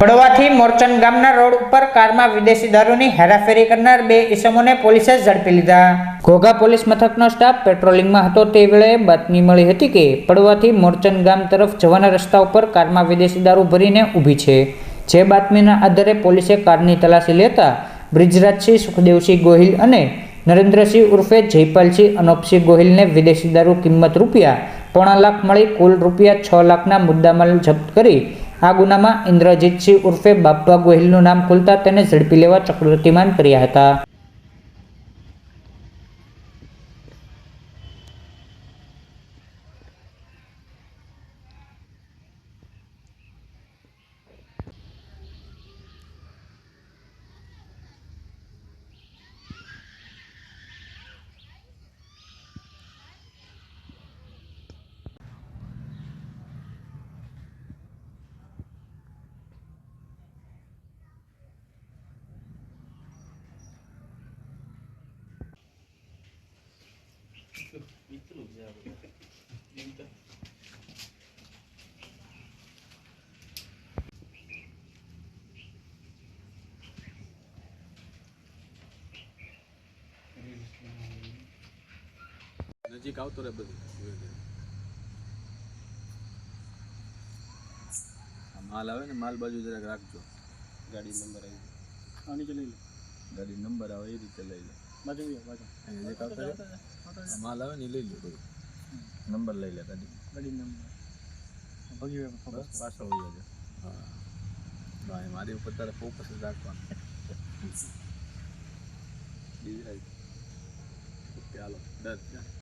પડવાથી મોરચંદ ગામના રોડ ઉપર કારમાં વિદેશી દારૂની હેરાફેરી કરનાર બે ઇસમોને પોલીસે ઝડપી લીધા. ઘોઘા પોલીસ મથકનો સ્ટાફ પેટ્રોલિંગમાં હતો તે વેળાએ બાતમી મળી હતી કે પડવાથી મોરચંદ ગામ તરફ જવાના રસ્તા ઉપર કારમાં વિદેશી દારૂ ભરીને ઊભી છે. જે બાતમીના આધારે પોલીસે કારની તલાશી લેતા બ્રિજરાજસિંહ સુખદેવસિંહ ગોહિલ અને નરેન્દ્રસિંહ ઉર્ફે જયપાલસિંહ અનોપસિંહ ગોહિલને વિદેશી દારૂ કિંમત રૂપિયા પોણા લાખ મળી કુલ રૂપિયા છ લાખના મુદ્દામાલ જપ્ત કરી આ ગુનામાં ઇન્દ્રજીતસિંહ ઉર્ફે બાપા ગોહિલનું નામ ખુલતા તેને ઝડપી લેવા ચક્રવર્તીમાન કર્યા હતા. નજીક આવતો રહે બધું. આ માલ આવે ને માલ બાજુ જરાક રાખજો. ગાડી નંબર આવી આની ચલી લો. ગાડી નંબર આવે એ રીતે લઈ લો. બાજુ માલ આવે ને લઈ લો બધું નંબર લઈ લે ગાડી. ગાડી નંબર. ભગી ખબર બસ પાછળ વહી હા. ભાઈ મારી ઉપર તારે ફોકસ રાખવાનું. બીજી હાલો. ડન.